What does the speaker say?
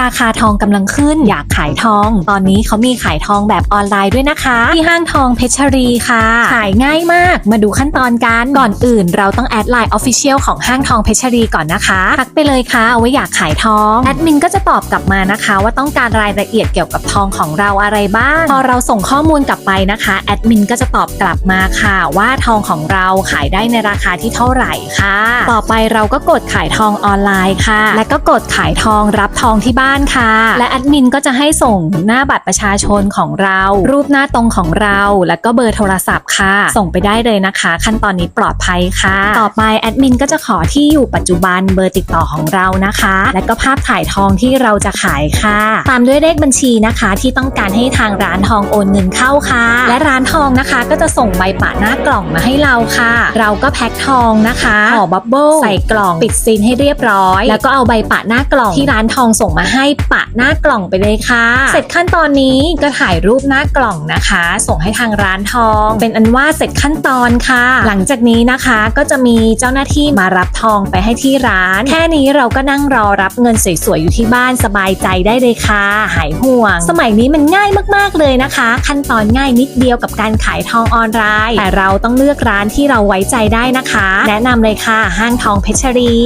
ราคาทองกำลังขึ้น อยากขายทอง ตอนนี้เขามีขายทองแบบออนไลน์ด้วยนะคะ ที่ห้างทองเพชรรีค่ะ ขายง่ายมาก มาดูขั้นตอนกันก่อนอื่น เราต้องแอดไลน์ออฟฟิเชียลของห้างทองเพชรรีก่อนนะคะทักไปเลยค่ะว่าอยากขายทองแอดมินก็จะตอบกลับมานะคะ ว่าต้องการรายละเอียดเกี่ยวกับทองของเราอะไรบ้าง พอเราส่งข้อมูลกลับไปนะคะแอดมินก็จะตอบกลับมาค่ะ ว่าทองของเราขายได้ในราคาที่เท่าไหร่ค่ะ ต่อไปเราก็กดขายทองออนไลน์ค่ะ และก็กดขายทองรับทองที่บ้านค่ะ และแอดมินก็จะให้ส่งหน้าบัตรประชาชนของเรา รูปหน้าตรงของเรา แล้วก็เบอร์โทรศัพท์ค่ะ ส่งไปได้เลยนะคะ ขั้นตอนนี้ปลอดภัยค่ะ ต่อไปแอดมินก็จะขอที่อยู่ปัจจุบันเบอร์ติดต่อของเรานะคะ และก็ภาพถ่ายทองที่เราจะขายค่ะ ตามด้วยเลขบัญชีนะคะที่ต้องการให้ทางร้านทองโอนเงินเข้าค่ะ และร้านทองนะคะ ก็จะส่งใบปะหน้ากล่องมาให้เราค่ะ เราก็แพ็คทองนะคะห่อบับเบิ้ลใส่กล่องปิดซีนให้เรียบร้อย แล้วก็เอาใบปะหน้ากล่องที่ร้านทองส่งมาให้ปะหน้ากล่องไปเลยค่ะ เสร็จขั้นตอนนี้ก็ถ่ายรูปหน้ากล่องนะคะ ส่งให้ทางร้านทอง เป็นอันว่าเสร็จขั้นตอนค่ะ หลังจากนี้นะคะก็จะมีเจ้าหน้าที่มารับทองไปให้ที่ร้าน แค่นี้เราก็นั่งรอรับเงินสวยๆอยู่ที่บ้านสบายใจได้เลยค่ะ หายห่วง สมัยนี้มันง่ายมากๆเลยนะคะ ขั้นตอนง่ายนิดเดียวกับการขายทองออนไลน์ แต่เราต้องเลือกร้านที่เราไว้ใจได้นะคะ แนะนำเลยค่ะห้างทองเพชรรี